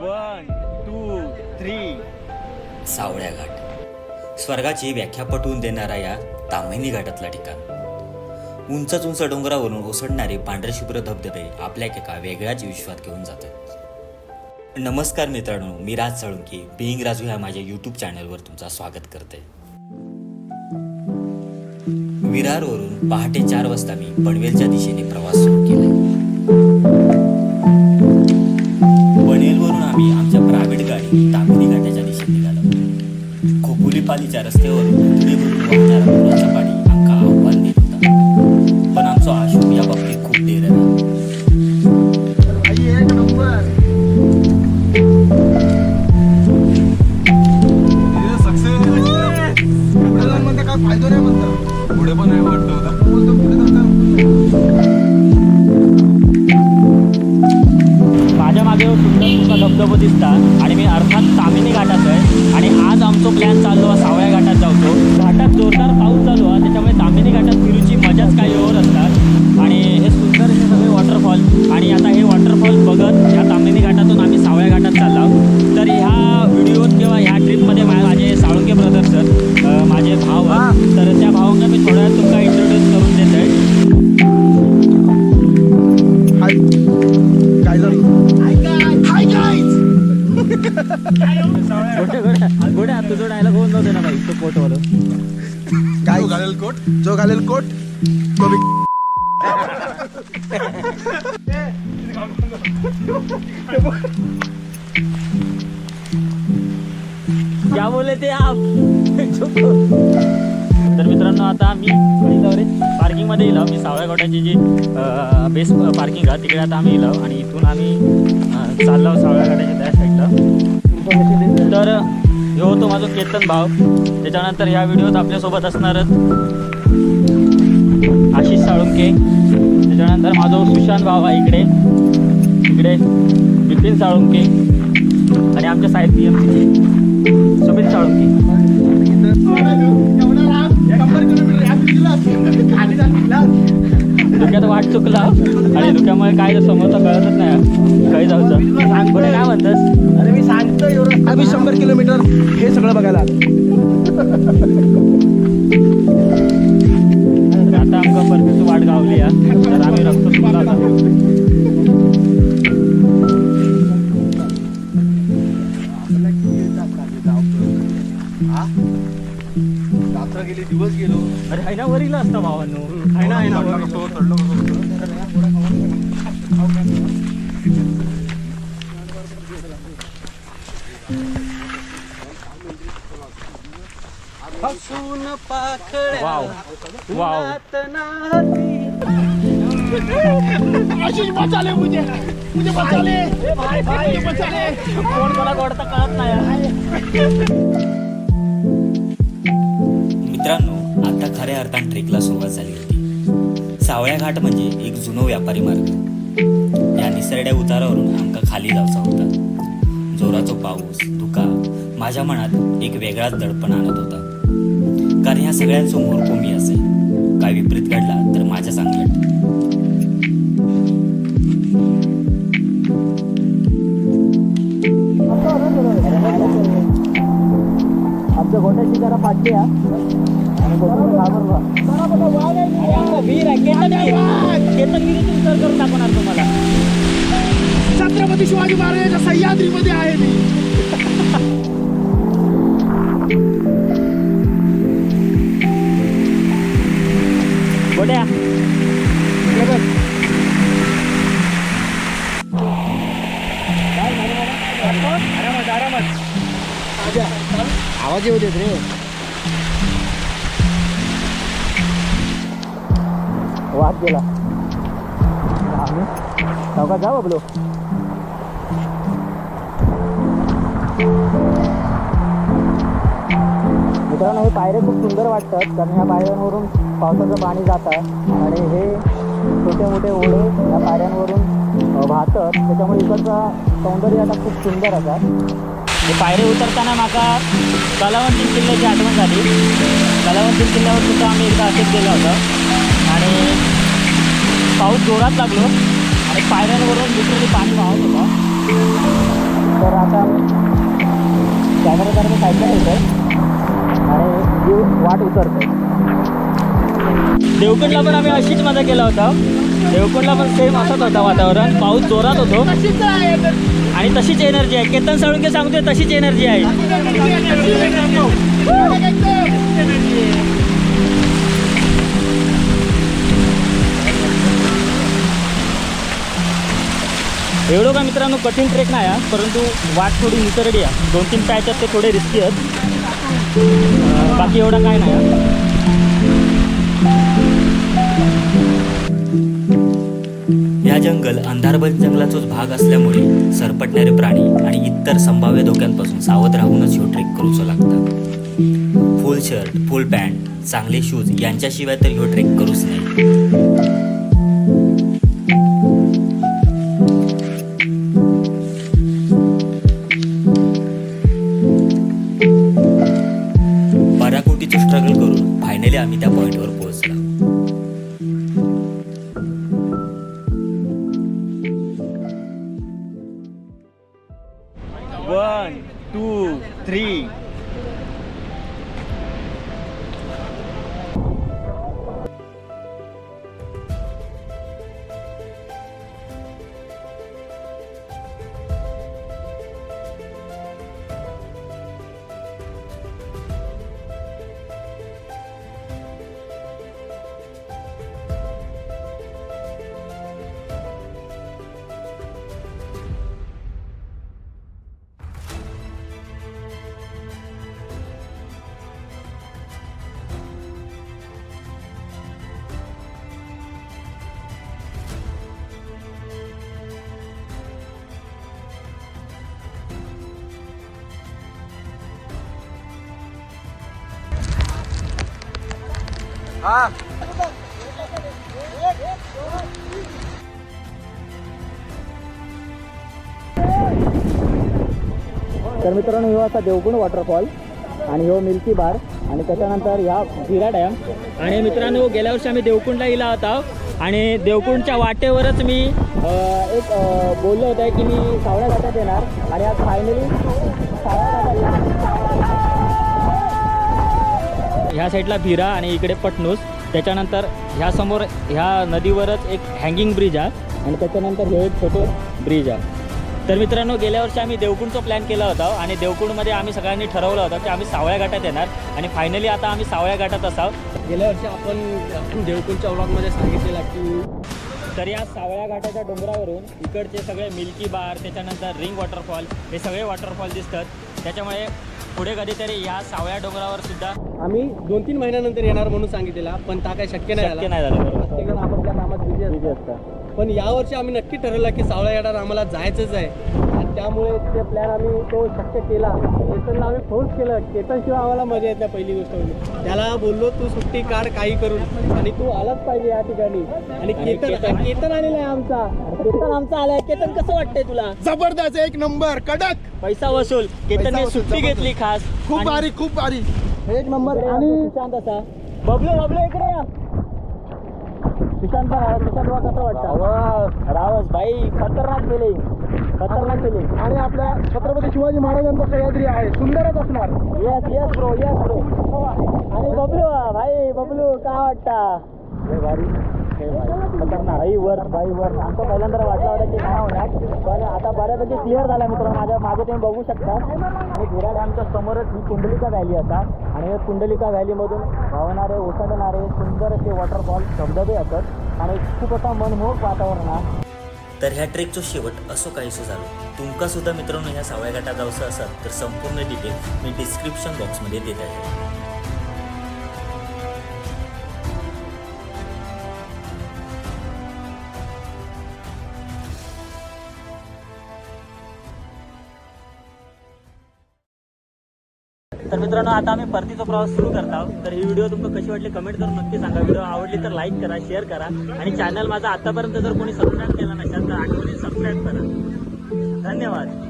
One two three Savlya Ghat. स्वर्गाची व्याख्या पटवून देणारा या तामिनी घाटातला ठिकाण. उंचच उंच डोंगरावरून ओसडणारे पांढरे शुभ्र धबधबे आपल्या एका वेगळ्याच विश्वात घेऊन जातात. नमस्कार मित्रांनो मी राज साळुंकी बिईंग राजू ह्या माझ्या यूट्यूब चॅनलवर तुमचं स्वागत करते विरारवरून पहाटे चार वाजता मी पनवेलच्या दिशेने प्रवास सुरू केला प्रायव्हेट गाडी घाटाच्या दिशेने निघालो खोपोलीपालीच्या रस्त्यावर धबधबो दिसतात. आणि मी अर्थात तामिनी घाटात आहे. आणि आज आमचो प्लॅन चाललो सावळ्या घाटात जाऊचो घाटात जोरदार पाऊस चालू आहे त्याच्यामुळे तामिनी घाटात गोट्या गोट्या गोट्या तुझं डायलॉग होऊन जाऊ दे ना तो पोटवर. काय घालेल कोट? जो घालेल कोट तो बी क्या बोले ते आप तर मित्रांनो आता आम्ही रे पार्किंगमध्ये येलो मी सावळ्या गोट्याची जी बेस पार्किंग आहे तिकडे आता आम्ही येलो आणि इथून आम्ही चाललो सावळ्या घाटाच्या त्या साईडला तर ह्यो होतो माझा केतन भाव. त्याच्यानंतर ह्या व्हिडिओत आपल्यासोबत असणारच आशिष साळुंके. त्याच्यानंतर माझा सुशांत भाव आहे इकडे. इकडे बिपिन साळुंके आणि आमच्या साहेब पी एम सीचे सुमित साळुंके. धुक्यात वाट चुकला आणि धुक्यामुळे काय समोरचं कळतच नाही काही जाऊचं. सांग पुढे काय म्हणतस? अरे मी सांगतो एवढं आम्ही शंभर किलोमीटर हे सगळं बघायला आलो. आता आमका परफेक्ट वाट गावली तर आम्ही रस्तो गेली दिवस गेलो अरे आहे ना वरीला असता भावांनो. आहे ना आहे ना. चढलं. वाव. वाव. आशिष बचाले मुझे. मुझे बचाले. कोण मला गोडता कळत नाही मित्रांनो आता खऱ्या अर्थाने ट्रेकला सुरुवात झाली होती. सावळ्या घाट म्हणजे एक जुनो व्यापारी मार्ग. या निसरड्या उतारावरून आमका खाली जायचा होता. जोराचा पाऊस धुका माझ्या मनात एक वेगळाच दडपण आणत होता. कारण ह्या सगळ्यांसमोर कोमी असेल काय विपरीत घडला तर माझ्या आमच्या गोट्याची जरा हा. दाखवणार तुम्हाला छत्रपती शिवाजी महाराजांच्या सह्याद्रीमध्ये आहे मी. गोट्या आरामात आरामात आवाज येऊ देत रे. वाद गेला. जाऊ जा मित्रांनो हे पायरे खूप सुंदर वाटतात कारण ह्या पायऱ्यांवरून पावसाचं पाणी जातं आणि हे छोटे मोठे ओढे या पायऱ्यांवरून वाहतात. त्याच्यामुळे इकडचं सौंदर्य आता खूप सुंदर असा हे पायरे उतरताना माका कलावंती किल्ल्याची आठवण झाली. कलावंती किल्ल्यावर सुद्धा आम्ही एकदा असेच गेलो होतो. आणि पाऊस जोरात लागलो आणि पायऱ्यांवरून लिटरली पाणी वाहत होता. तर आता कॅमेरा जरा साईडला ठेवतोय आणि वाट उतरतोय. देवकुंडला पण आम्ही अशीच मजा केला होता. देवकुंडला पण सेम असाच होता वातावरण. पाऊस जोरात होतो. आणि तशीच एनर्जी आहे. केतन साळुंके सांगतोय तशीच एनर्जी आहे. एवढं का मित्रांनो कठीण ट्रेक नाही आहे परंतु वाट थोडी निसरडी आहे. दोन तीन पॅच आहेत ते थोडे रिस्की आहेत. अं, बाकी एवढं काय नाही या जंगल अंधारबंद जंगलाचाच भाग असल्यामुळे सरपटणारे प्राणी आणि इतर संभाव्य धोक्यांपासून सावध राहूनच ह्यो ट्रेक करूचो लागता. फुल शर्ट फुल पॅन्ट चांगले शूज यांच्याशिवाय तर ह्यो ट्रेक करूच नाही. आम्ही त्या पॉईंटवर पोहोचलो तर मित्रांनो ह्यो असा देवगुण वॉटरफॉल आणि ह्यो मिल्की बार. आणि त्याच्यानंतर ह्या झिरा डॅम. आणि मित्रांनो गेल्या वर्षी आम्ही देवकुंडला गेला होता आणि देवकुंडच्या वाटेवरच मी अ, एक अ, बोललो होतं की मी सावळ्या घाटात येणार. आणि आज फायनली ह्या साईडला भिरा आणि इकडे पटणूस. त्याच्यानंतर ह्यासमोर ह्या नदीवरच एक हँगिंग ब्रिज आहे आणि त्याच्यानंतर हे एक छोटं ब्रिज आहे. तर मित्रांनो गेल्या वर्षी आम्ही देवकुंडचा प्लॅन केला होता आणि देवकुंडमध्ये आम्ही सगळ्यांनी ठरवलं होतं की आम्ही सावळ्या घाटात येणार आणि फायनली आता आम्ही सावळ्या घाटात असाव. गेल्या वर्षी आपण देवकुंडच्या व्लॉगमध्ये सांगितलेला की तर या सावळ्या घाटाच्या डोंगरावरून इकडचे सगळे मिल्की बार त्याच्यानंतर रिंग वॉटरफॉल हे सगळे वॉटरफॉल दिसतात. त्याच्यामुळे पुढे कधीतरी ह्या सावळ्या डोंगरावर सुद्धा आम्ही दोन तीन महिन्यानंतर येणार म्हणून सांगितलेला पण ता काही शक्य नाही शक्य झाला नाही झालं बरोबर. प्रत्येकजण आपापल्या कामात असतं पण यावर्षी आम्ही नक्की ठरवलं की सावळा येणार आम्हाला जायचंच आहे. त्यामुळे ते प्लॅन आम्ही तो शक्य केला. केतनला आम्ही फोर्स केलं. केतनशिवाय आम्हाला मजा येत नाही पहिली गोष्ट म्हणजे. त्याला बोललो तू सुट्टी काढ काही करून आणि तू आलाच पाहिजे या ठिकाणी. आणि केतन केतन- केतन आलेला आहे आमचा. केतन आमचा आलाय. केतन कसं वाटतंय तुला? जबरदस्त एक नंबर कडक. पैसा वसूल. केतनने सुट्टी. घेतली खास. खूप आणि- भारी खूप भारी. एक नंबर. आणि या, सुशांत असा. बबलू बबलू इकडे या. सुशांत पण आला. सुशांत कसं वाटतं रावस भाई खतरनाक फिलिंग खतरनाक फिलिंग आणि आपल्या छत्रपती शिवाजी महाराजांचा सह्याद्री आहे. सुंदरच असणार. Yes yes bro yes bro आणि बबलू भाई बबलू काय वाटता? लय भारी लय भारी. खतरनाक. भाई वर भाई वर आमचा पहिल्यांदा वाटला होता की नाही होणार पण आता बऱ्यापैकी क्लिअर झाला मित्रांनो. माझ्या मागे तुम्ही बघू शकता. आणि भिरा डॅमच्या समोरच ही कुंडलिका व्हॅली असतात आणि या कुंडलिका व्हॅलीमधून वाहणारे ओसंडणारे सुंदर असे वॉटरफॉल धबधबे असतात आणि खूप असा मनमोहक वातावरण आहे. तर ह्या ट्रेकचो शेवट असो काहीसो झालो. तुमका सुद्धा मित्रांनो ह्या सावळ्या गटात जावचं असाल तर संपूर्ण डिटेल मी डिस्क्रिप्शन बॉक्समध्ये देत आहे. तर मित्रांनो आता आम्ही परतीचा प्रवास सुरू करत आहोत. तर ही व्हिडिओ तुम्हाला कशी वाटली कमेंट करून नक्की सांगा. व्हिडिओ आवडली तर लाईक करा शेअर करा. आणि चॅनल माझा आतापर्यंत जर कोणी सबस्क्राईब केला नसेल तर आठवणी सबस्क्राईब करा. धन्यवाद.